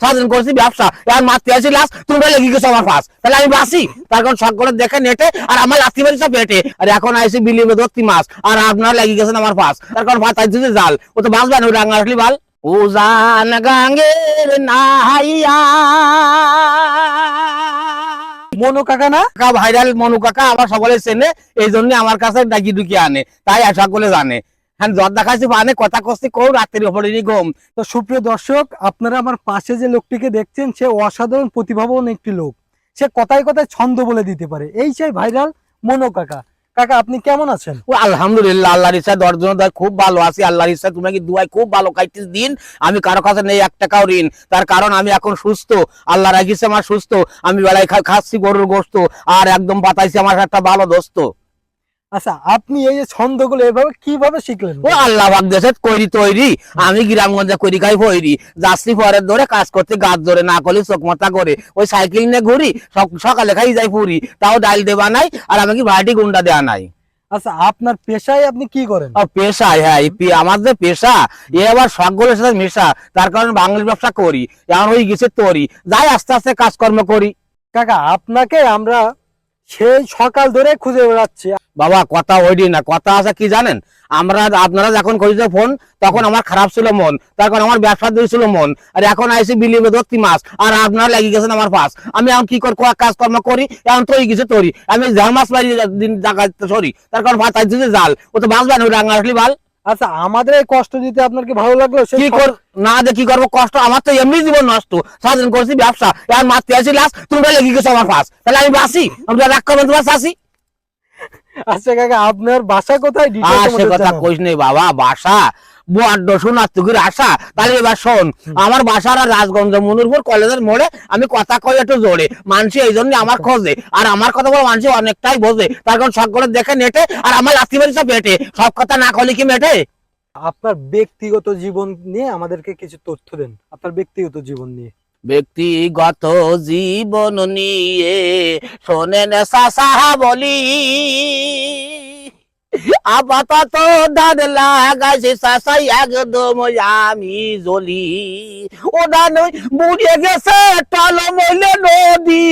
স্বাধীন করছি ব্যবসা। আর মারতে আসি লাশ তোমরা লেগে গেছো আমার পাশ তাহলে আমি বাসি। তার কারণ করে দেখে নেটে আর আমার লাথি মারি সব পেটে আর এখন আইসি বিলিবে ধরতি মাছ আর আপনার লেগে গেছেন আমার পাশ তার কারণ ভাত আইসি জাল। ও তো বাঁচবে না ও ডাঙ্গা আসলি বাল। উজান গাঙ্গের নাহাইয়া। মনো কাকা না? ভাইরাল মনু কাকা আমার সকলে চেনে এই জন্য আমার কাছে ডাকি ডুকি আনে। তাই করে জানে। হ্যাঁ জ্বর দেখাচ্ছি মানে কথা কস্তি কৌ রাত্রি ওপরে ঘুম? তো সুপ্রিয় দর্শক, আপনারা আমার পাশে যে লোকটিকে দেখছেন, সে অসাধারণ প্রতিভাবান একটি লোক। সে কথায় কথায় ছন্দ বলে দিতে পারে। এই সেই ভাইরাল মনো কাকা। কাকা, আপনি কেমন আছেন? ও, আলহামদুলিল্লাহ, আল্লাহর ইচ্ছা, দর্জন দয় খুব ভালো আছি, আল্লাহর ইচ্ছা, তুমি কি দুয়াই খুব ভালো কাইতিস দিন? আমি কারও কাছে নেই এক টাকাও ঋণ। তার কারণ আমি এখন সুস্থ, আল্লাহ রাখিছে আমার সুস্থ। আমি বেলায় খাচ্ছি গরুর গোস্ত, আর একদম পাতাইছি আমার একটা ভালো দোস্ত। আচ্ছা আপনি এই যে ছন্দগুলো এভাবে কীভাবে শিখলেন? ও আল্লাহ কইরি তৈরি। আমি গ্রামগঞ্জে করি খাই ফইরি যাচ্ছি পরের ধরে কাজ করতে গাছ ধরে না করলে চোখ মাথা করে। ওই সাইকেল নিয়ে ঘুরি সক- সকালে খাই যাই পুরি। তাও ডাইল দেবা নাই আর আমি কি ভাইটি গুন্ডা দেওয়া নাই। আচ্ছা আপনার পেশায় আপনি কি করেন? আর পেশা হ্যাঁ আমার যে পেশা এ আবার সকলের সাথে মেশা। তার কারণে বাঙালি ব্যবসা করি এমন হয়ে গেছে তরি। যাই আস্তে আস্তে কাজকর্ম করি। কাকা আপনাকে আমরা সেই সকাল ধরে খুঁজে বেড়াচ্ছি। বাবা, কথা ওইডি না, কথা আছে কি জানেন? আমরা আপনারা যখন করেছে ফোন তখন আমার খারাপ ছিল মন কারণ আমার ব্যবসা ছিল মন। আর এখন আইসি বিলিবে ধরতি মাছ? আর আপনারা লেগে গেছেন আমার পাশ। আমি এখন কি করে কাজকর্ম করি? এখন তৈরি গেছে তরি আমি ঝাল মাছ মারি সরি। তার কারণ ভাত জাল ও তো বাঁচবে না ওই রাঙা বাল। আচ্ছা আমাদের এই কষ্ট দিতে আপনার কি ভালো লাগল কি কর না দে কি করব কষ্ট আমার তো এমনি জীবন নষ্ট। সারাদিন করছি ব্যবসা আর মারতে আসি লাশ তুমি লেগে গেছো আমার পাশ? তাহলে আমি বাসি আমি রাগ করব তোমার শাসি আচ্ছা কাকা আপনার বাসা কোথায়? সে কথা কইস নেই বাবা বাসা। বড্ড শোনার তুকির আশা। তাহলে এবার শোন আমার বাসার আর রাজগঞ্জ মনুরপুর কলেজের মোড়ে আমি কথা কই একটু জোরে। মানুষ এই জন্য আমার খোঁজে। আর আমার কথা বলে মানুষ অনেকটাই বোঝে। তার কারণ সকলে দেখে নেটে আর আমার লাথি মারি সব পেটে সব কথা না কলে কি মেটে? আপনার ব্যক্তিগত জীবন নিয়ে আমাদেরকে কিছু তথ্য দেন। আপনার ব্যক্তিগত জীবন নিয়ে। ব্যক্তিগত জীবন নিয়ে শোনেন সাসা বলি। আপাতত ধান লাগাইছে সাসাই, একদম আমি জ্বলি। ও ধান ওই বুড়িয়ে গেছে টলমলে নদী।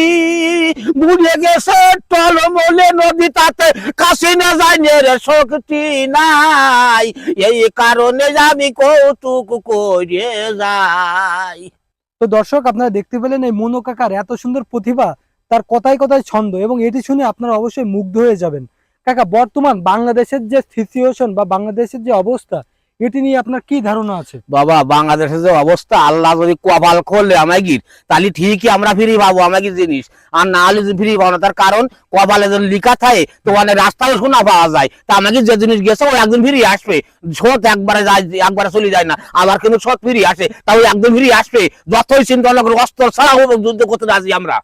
বুড়িয়ে গেছে টলমলে নদী, তাতে কাশি না জানে রে শক্তি নাই। এই কারণে আমি কৌতুক করে যাই। তো দর্শক, আপনারা দেখতে পেলেন এই মনো কাকার এত সুন্দর প্রতিভা, তার কথায় কথায় ছন্দ এবং এটি শুনে আপনারা অবশ্যই মুগ্ধ হয়ে যাবেন। কাকা, বর্তমান বাংলাদেশের যে সিচুয়েশন বা বাংলাদেশের যে অবস্থা এটি নিয়ে আপনার কি ধারণা আছে? বাবা, বাংলাদেশের যে অবস্থা, আল্লাহ যদি কপাল করলে আমায় গির তাহলে ঠিকই আমরা ফিরি পাবো আমাকে জিনিস। আর না হলে ফিরি পাবো না, তার কারণ কপালে যদি লিখা থাকে, তো মানে রাস্তায় শোনা পাওয়া যায়। তা আমাকে যে জিনিস গেছে, ও একদিন ফিরে আসবে। সৎ একবারে যায়, একবারে চলে যায় না। আবার কিন্তু সৎ ফিরে আসে তাও একদিন ফিরে আসবে। যতই চিন্তা অস্ত্র ছাড়া যুদ্ধ করতে রাজি আমরা।